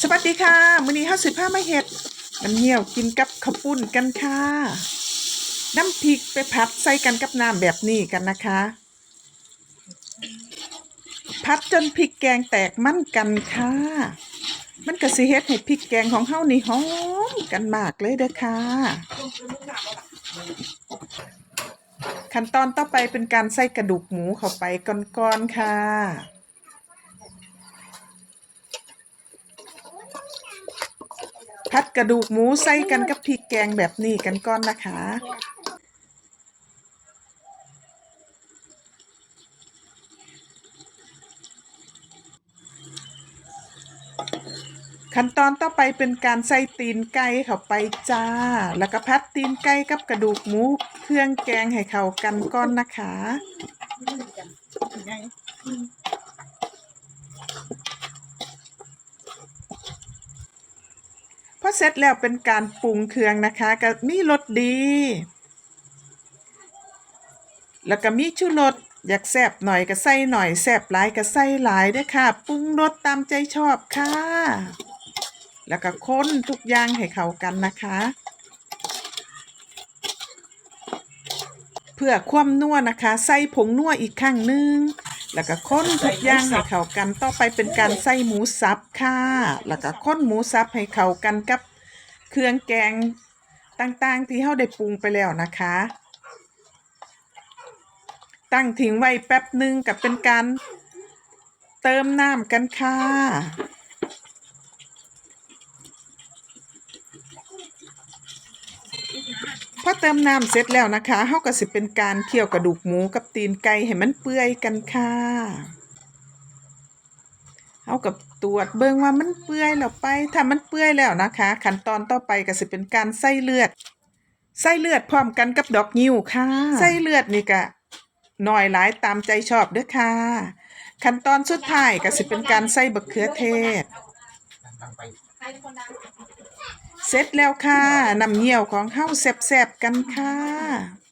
สวัสดีค่ะมื้อนี้เฮาสิพามาเฮ็ดน้ำเงี้ยวกินกับข้าวปุ้นกันค่ะ น้ำพริกไปผัดใส่กันกับน้ำแบบนี้กันนะคะผัดจนพริกแกงแตกมั่นกันค่ะ มันก็สิเฮ็ดให้พริกแกงของเฮานี่หอมกันมากเลยเด้อค่ะ ขั้นตอนต่อไปเป็นการใส่กระดูกหมูเข้าไปก่อนๆค่ะ พัดกระดูกหมูใส่กันกับพริกแกงแบบนี้กันก่อนนะคะ ขั้นตอนต่อไปเป็นการใส่ตีนไก่เข้าไปจ้า แล้วก็พัดตีนไก่กับกระดูกหมูเครื่องแกงให้เข้ากันก่อนนะคะ อเสร็จแล้วเป็นการปรุงเครื่องนะคะก็มีรสดี แล้วก็มีชูรสอยากแซ่บหน่อยก็ใส่หน่อยแซ่บหลายก็ใส่หลายด้วยค่ะ ปรุงรสตามใจชอบค่ะ แล้วก็ค้นทุกอย่างให้เข้ากันนะคะ เพื่อความนัวนะคะ ใส่ผงนัวอีกครั้งหนึ่ง แล้วก็ค้นทุกอย่างให้เข้ากันต่อไปเป็นการใส่หมูสับค่ะ แล้วก็ค้นหมูสับให้เข้ากันกับเครื่องแกงต่างๆ ที่เราได้ปรุงไปแล้วนะคะ ตั้งทิ้งไว้แป๊บหนึ่งกับเป็นการเติมน้ำกันค่ะ พอเติมน้ำเสร็จแล้วนะคะเฮาก็สิเป็นการเคี่ยวกระดูกหมูกับตีนไก่ให้มันเปื่อยกันค่ะเฮากับตรวจเบิ่งว่ามันเปื่อยแล้วไปถ้ามันเปื่อยแล้วนะคะ ขั้นตอนต่อไปก็สิเป็นการใส่เลือดใส่เลือดพร้อมกันกับดอกนิ้วค่ะใส่เลือดนี่ก็น้อยหลายตามใจชอบเด้อค่ะ ขั้นตอนสุดท้ายก็สิเป็นการใส่บักเขือเทศ เสร็จแล้วค่ะน้ำเงี้ยวของเฮาแซ่บๆกันค่ะ